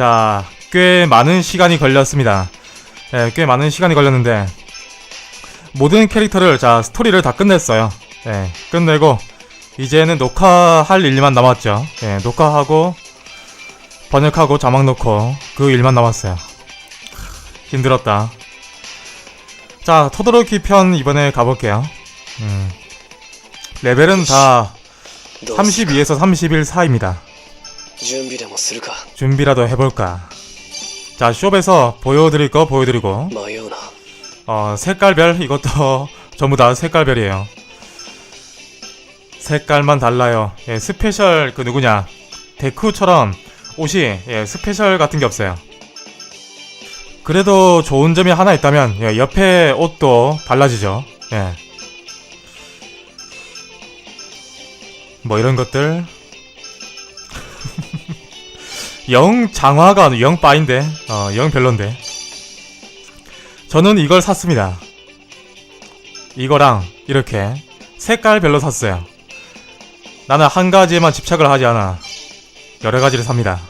자, 꽤 많은 시간이 걸렸습니다. 예, 꽤 많은 시간이 걸렸는데 모든 캐릭터를 자 스토리를 다 끝냈어요. 예, 끝내고 이제는 녹화할 일만 남았죠. 예, 녹화하고 번역하고 자막 넣고 그 일만 남았어요. 힘들었다. 자, 토도로키 편 이번에 가볼게요. 음. 레벨은 다 32에서 31 사이입니다. 준비라도 쓸까? 준비라도 해볼까? 자, 숍에서 보여드릴 거 보여드리고, 어, 색깔별, 이것도 전부 다 색깔별이에요. 색깔만 달라요. 예, 스페셜, 그 누구냐. 데크처럼 옷이, 예, 스페셜 같은 게 없어요. 그래도 좋은 점이 하나 있다면, 예, 옆에 옷도 달라지죠. 예. 뭐 이런 것들 영 장화가 영 빠인데 어, 영 별론데. 저는 이걸 샀습니다. 이거랑 이렇게 색깔별로 샀어요. 나는 한 가지에만 집착을 하지 않아. 여러 가지를 삽니다.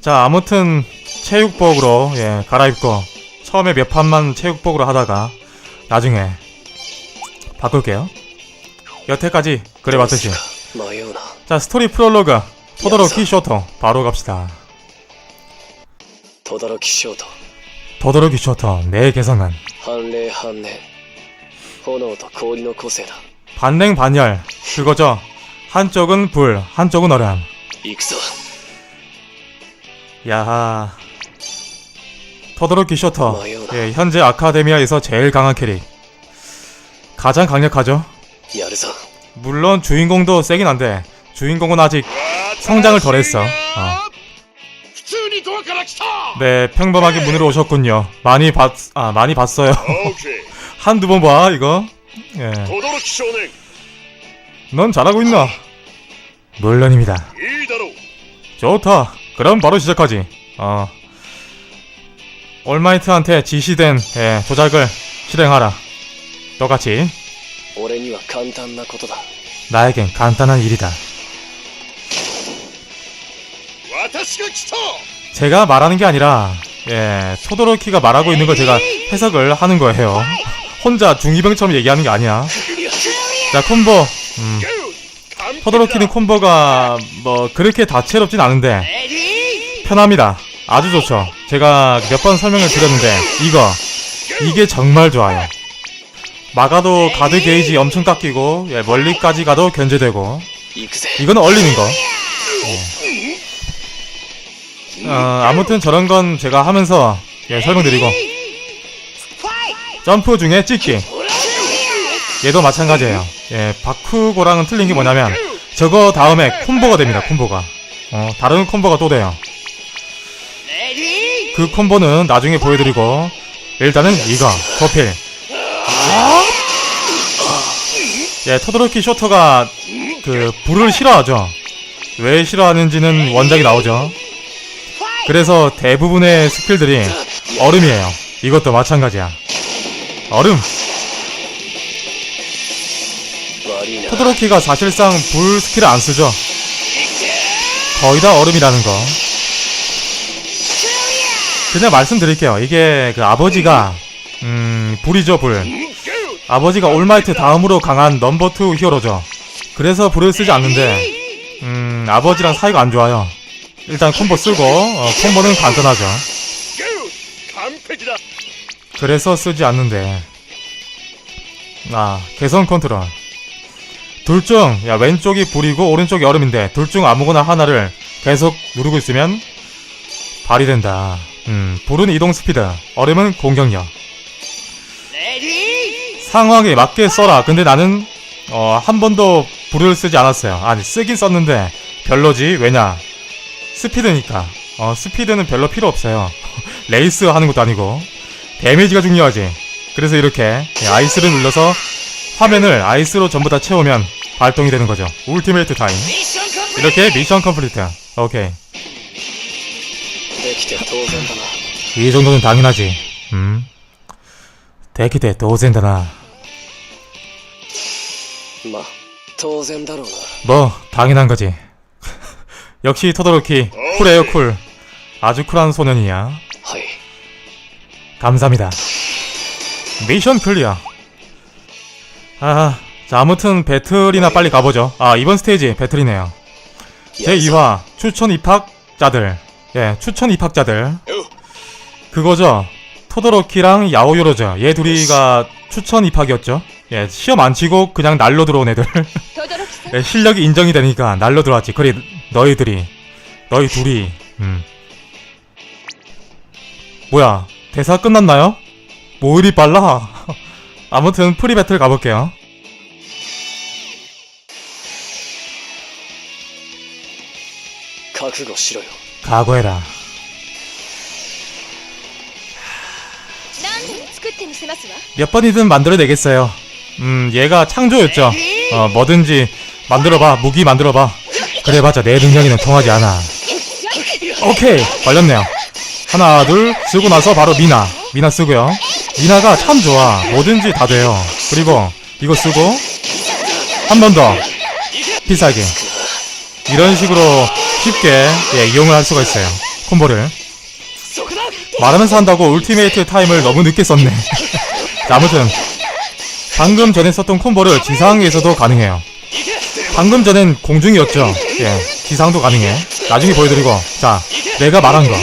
자 아무튼 체육복으로 예, 갈아입고 처음에 몇 판만 체육복으로 하다가 나중에 바꿀게요. 여태까지 그래봤듯이. 자 스토리 프롤로그. 터더러키 쇼터 바로 갑시다. 더더러키 쇼터 더더러키 쇼터 내 개성은? 한례 한례 호노도 고리노 고세다. 반냉 반열. 그거죠? 한쪽은 불 한쪽은 얼음 익서. 야하. 터더러키 쇼터 예, 현재 아카데미아에서 제일 강한 캐릭. 가장 강력하죠? 야르사. 물론 주인공도 세긴 한데 주인공은 아직 성장을 덜했어. 어. 네, 평범하게 문으로 오셨군요. 많이 봤, 아, 많이 봤어요. 한두 번 봐, 이거. 예. 넌 잘하고 있나? 물론입니다. 좋다. 그럼 바로 시작하지. 어. 올마이트한테 지시된 예, 조작을 실행하라. 똑같이. 나에겐 간단한 일이다. 제가 말하는 게 아니라 예 토도로키가 말하고 있는 걸 제가 해석을 하는 거예요. 혼자 중이병처럼 얘기하는 게 아니야. 자 콤보. 음. 토도로키는 콤보가 뭐 그렇게 다채롭진 않은데 편합니다. 아주 좋죠. 제가 몇 번 설명을 드렸는데 이거 이게 정말 좋아요. 막아도 가드 게이지 엄청 깎이고 예, 멀리까지 가도 견제되고 이건 얼리는 거. 예. 어, 아무튼 저런 건 제가 하면서 예, 설명드리고 점프 중에 찍기 얘도 마찬가지예요. 예, 바쿠고랑은 틀린 게 뭐냐면 저거 다음에 콤보가 됩니다. 콤보가 어, 다른 콤보가 또 돼요. 그 콤보는 나중에 보여드리고 일단은 이거 도필. 예, 토도로키 쇼터가 그 불을 싫어하죠. 왜 싫어하는지는 원작이 나오죠. 그래서 대부분의 스킬들이 얼음이에요. 이것도 마찬가지야. 얼음! 토드로키가 사실상 불 스킬을 안 쓰죠. 거의 다 얼음이라는 거. 그냥 말씀드릴게요. 이게 그 아버지가 음 불이죠 불. 아버지가 올마이트 다음으로 강한 넘버 투 히어로죠. 그래서 불을 쓰지 않는데 음 아버지랑 사이가 안 좋아요. 일단 콤보 쓰고 어, 콤보는 간단하죠. 그래서 쓰지 않는데. 아 개선 컨트롤. 둘 중 야 왼쪽이 불이고 오른쪽이 얼음인데 둘 중 아무거나 하나를 계속 누르고 있으면 발이 된다. 음 불은 이동 스피드 얼음은 공격력. 상황에 맞게 써라. 근데 나는 어, 한 번도 불을 쓰지 않았어요. 아니 쓰긴 썼는데 별로지. 왜냐? 스피드니까. 어, 스피드는 별로 필요 없어요. 레이스 하는 것도 아니고. 데미지가 중요하지. 그래서 이렇게 예, 아이스를 눌러서 화면을 아이스로 전부 다 채우면 발동이 되는 거죠. 울티메이트 타임. 이렇게 미션 컴플리트. 오케이. 이 정도는 당연하지. 음. 대기대 도젠다나. 뭐, 뭐 당연한 거지. 역시 토도로키 쿨해요 어, 예. 쿨. 아주 쿨한 소년이야. 감사합니다. 미션 클리어. 아... 자 아무튼 배틀이나 빨리 가보죠. 아 이번 스테이지 배틀이네요. 제2화 추천 입학자들. 예 추천 입학자들. 어. 그거죠? 토도로키랑 야오요로즈 얘 둘이가 추천 입학이었죠. 예 시험 안 치고 그냥 날로 들어온 애들. 예, 실력이 인정이 되니까 날로 들어왔지. 그래 너희들이 너희 둘이 음 뭐야 대사 끝났나요? 뭐 이리 빨라 아무튼 프리 배틀 가볼게요 覚悟しろよ 각오해라 何でも作ってみせますわ 몇 번이든 만들어내겠어요 음 얘가 창조였죠 어 뭐든지 만들어봐 무기 만들어봐 그래봤자 내 능력에는 통하지 않아. 오케이. 걸렸네요. 하나 둘 쓰고 나서 바로 미나. 미나 쓰고요. 미나가 참 좋아. 뭐든지 다 돼요. 그리고 이거 쓰고 한 번 더. 비싸게 이런 식으로 쉽게 예, 이용을 할 수가 있어요. 콤보를. 말하면서 한다고 울티메이트 타임을 너무 늦게 썼네. 자, 아무튼 방금 전에 썼던 콤보를 지상에서도 가능해요 방금 전엔 공중이었죠. 예, 기상도 가능해. 나중에 보여드리고, 자, 내가 말한 거.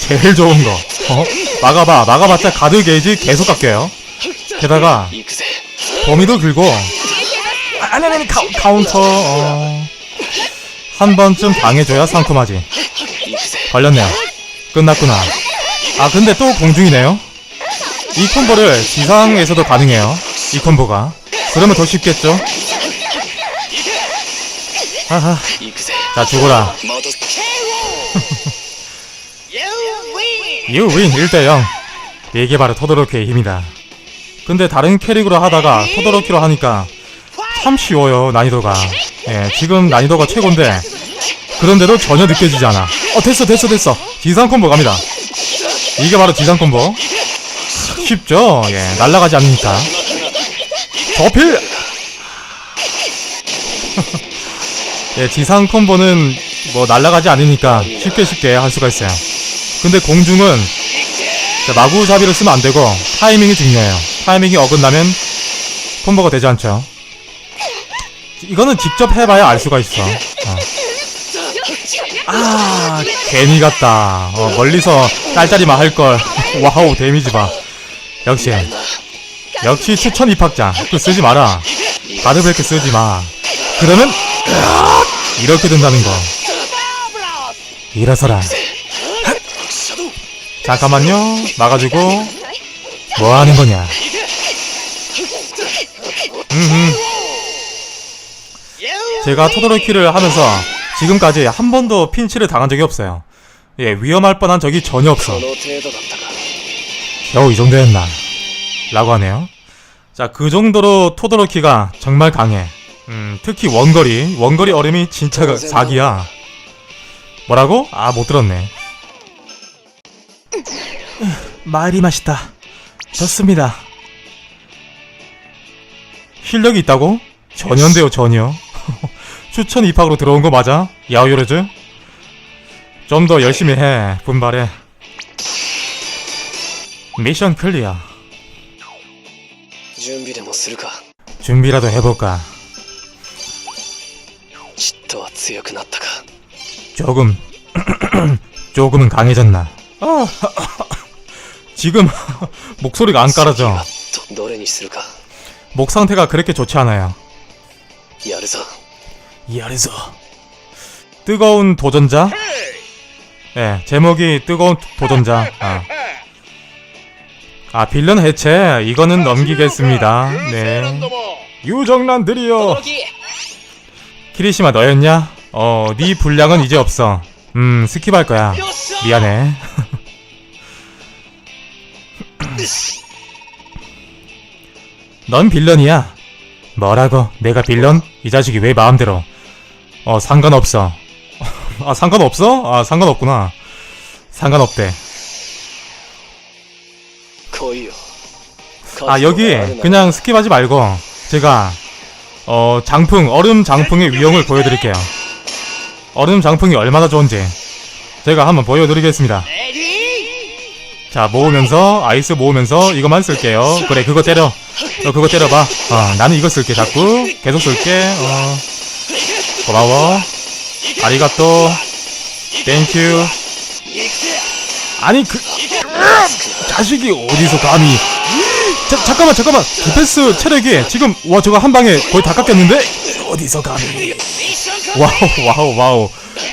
제일 좋은 거. 어? 막아봐. 막아봤자 가드 게이지 계속 깎여요. 게다가, 범위도 길고, 아, 아니, 아니, 카, 카운터, 어... 한 번쯤 당해줘야 상큼하지. 걸렸네요. 끝났구나. 아, 근데 또 공중이네요. 이 콤보를 지상에서도 가능해요. 이 콤보가. 그러면 더 쉽겠죠? 하하. 자 죽어라. 유윈 1대0 이게 바로 토도로키의 힘이다. 근데 다른 캐릭으로 하다가 토도로키로 하니까 참 쉬워요 난이도가. 예, 지금 난이도가 최고인데 그런데도 전혀 느껴지지 않아. 어 됐어 됐어 됐어. 지상 콤보 갑니다. 이게 바로 지상 콤보. 쉽죠? 예 날아가지 않으니까. 더필! 예 지상 콤보는 뭐 날라가지 않으니까 쉽게 쉽게 할 수가 있어요 근데 공중은 자, 마구잡이를 쓰면 안 되고 타이밍이 중요해요. 타이밍이 어긋나면 콤보가 되지 않죠. 이거는 직접 해봐야 알 수가 있어. 어. 아 괜히 갔다. 어, 멀리서 짤짤이만 할 걸. 와우 데미지 봐. 역시 역시 추천 입학자. 그 쓰지 마라. 가드브레이크 쓰지 마. 그러면! 이렇게 된다는 거. 일어서라. 잠깐만요. 막아주고. 뭐 하는 거냐? 제가 토도로키를 하면서 지금까지 한 번도 핀치를 당한 적이 없어요. 예, 위험할 뻔한 적이 전혀 없어. 겨우 이 정도였나? 라고 하네요. 자, 그 정도로 토도로키가 정말 강해. 음, 특히 원거리. 원거리 얼음이 진짜 사기야. 뭐라고? 아, 못 들었네. 말이 맛있다. 좋습니다. 실력이 있다고? 전혀인데요, 전혀. 추천 입학으로 들어온 거 맞아? 야오요르즈? 좀 더 열심히 해, 분발해. 미션 클리어. 준비라도 해볼까? ちっとは強くなったか 조금, 조금은 강해졌나? 아, 지금 목소리가 안 깔아져. どどれにするか 목 상태가 그렇게 좋지 않아요. やるぞ 야르소. 뜨거운 도전자? 예, 제목이 뜨거운 도전자. 아. 아, 빌런 해체. 이거는 넘기겠습니다. 네. 유정란들이여. 키리시마 너였냐? 어, 네 분량은 이제 없어. 음, 스킵할 거야. 미안해. 넌 빌런이야. 뭐라고? 내가 빌런? 이 자식이 왜 마음대로? 어, 상관없어. 아, 상관없어? 아, 상관없구나. 상관없대. 아, 여기 그냥 스킵하지 말고 제가 어, 장풍, 얼음 장풍의 위용을 보여드릴게요. 얼음 장풍이 얼마나 좋은지. 제가 한번 보여드리겠습니다. 자, 모으면서, 아이스 모으면서 이것만 쓸게요. 그래, 그거 때려. 너 그거 때려봐. 어, 나는 이거 쓸게, 자꾸. 계속 쓸게. 어. 고마워. 아리가또. 땡큐. 아니, 그, 자식이 어디서 감히. 자, 잠깐만 잠깐만. 디펜스 체력이 지금 와 저거 한 방에 거의 다 깎였는데? 어디서 감히. 와우 와우 와우.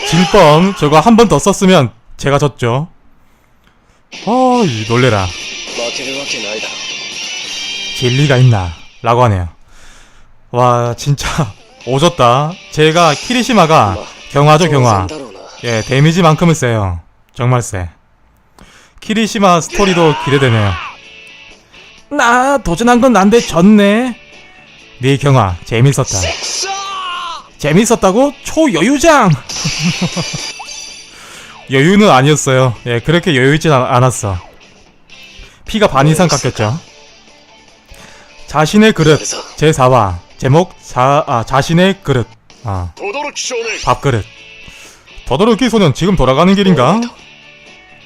질뻔 저거 한 번 더 썼으면 제가 졌죠. 아, 어이 놀래라. 진리가 있나? 라고 하네요. 와 진짜 오졌다. 제가 키리시마가 경화죠 경화. 예 데미지만큼은 세요. 정말 세. 키리시마 스토리도 기대되네요. 나 도전한 건 난데 졌네. 네경아 재밌었다. 재밌었다고 초여유장. 여유는 아니었어요. 예, 그렇게 여유있진 않았어. 피가 반 이상 깎였죠. 자신의 그릇 제4화 제목 자, 아, 자신의 그릇 아, 밥그릇 더더루키 소년 지금 돌아가는 길인가?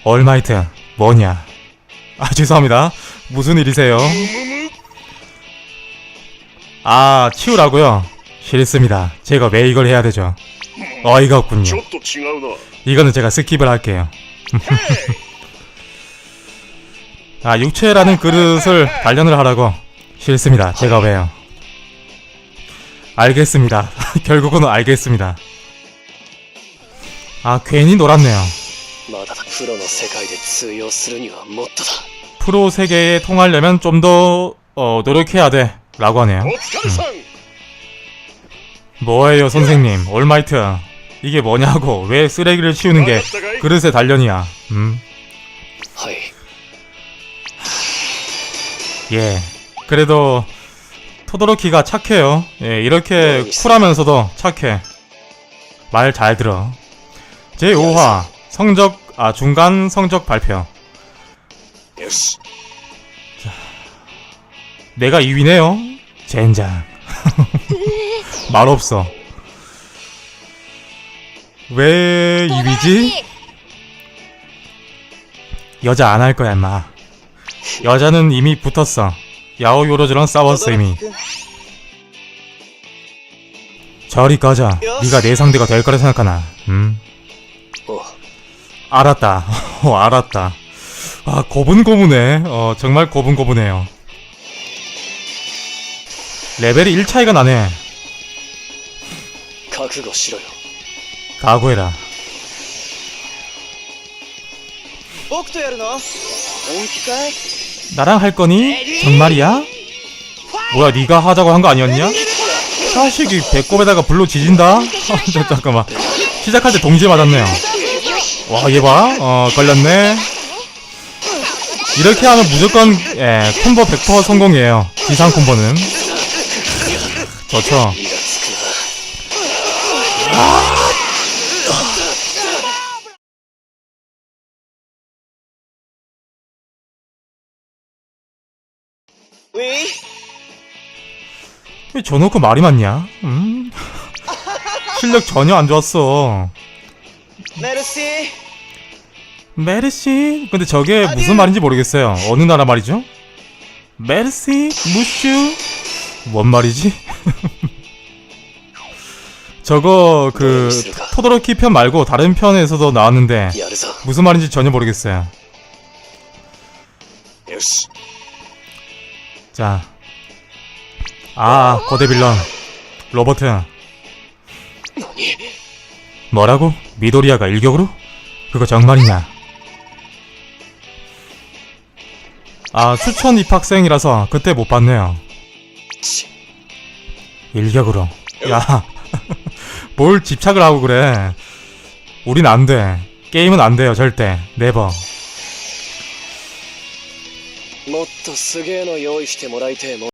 얼마이트 뭐냐 아 죄송합니다 무슨 일이세요? 아, 치우라고요? 싫습니다. 제가 왜 이걸 해야 되죠? 어이가 없군요. 이거는 제가 스킵을 할게요. 아, 육체라는 그릇을 단련을 하라고? 싫습니다. 제가 왜요? 알겠습니다. 결국은 알겠습니다. 아, 괜히 놀았네요. 프로 세계에 통하려면 좀더 어, 노력해야 돼. 라고 하네요. 음. 뭐예요 선생님? 올마이트 이게 뭐냐고. 왜 쓰레기를 치우는 게 그릇의 단련이야? 음. 예. 그래도 토도로키가 착해요. 예 이렇게 쿨하면서도 착해. 말 잘 들어. 제5화 성적 아 중간 성적 발표. Yes. 자, 내가 2위네요. 젠장. 말 없어. 왜 2위지? 여자 안 할 거야, 임마. 여자는 이미 붙었어. 야오 요로즈랑 싸웠어 이미. 저리 가자. 네가 내 상대가 될 거라 생각하나? 응? 알았다. 어, 알았다. 아, 고분고분해. 어, 정말 고분고분해요. 레벨이 1 차이가 나네. 覚悟しろよ 각오해라. 僕とやるの本気かい 나랑 할 거니? 정말이야? 뭐야, 네가 하자고 한 거 아니었냐? 자식이 배꼽에다가 불로 지진다? 저, 잠깐만. 시작할 때 동시에 맞았네요. 와, 얘 봐. 어, 걸렸네. 이렇게 하면 무조건 예, 콤보 100% 성공이에요. 비상 콤보는. 좋죠. 왜 저놓고 말이 많냐? 음? 실력 전혀 안 좋았어. 메르시. 메르시? 근데 저게 무슨 말인지 모르겠어요. 어느 나라 말이죠? 메르시? 무슈? 뭔 말이지? 저거 그 토도로키 편 말고 다른 편에서도 나왔는데 무슨 말인지 전혀 모르겠어요. 자. 아, 거대 빌런. 로버트. 뭐라고? 미도리아가 일격으로? 그거 정말이냐? 아, 추천 입학생이라서 그때 못 봤네요. ち 일격으로. 야, 뭘 집착을 하고 그래. 우린 안 돼. 게임은 안 돼요, 절대. 네버. もっとすげえの用意してもらいてえもん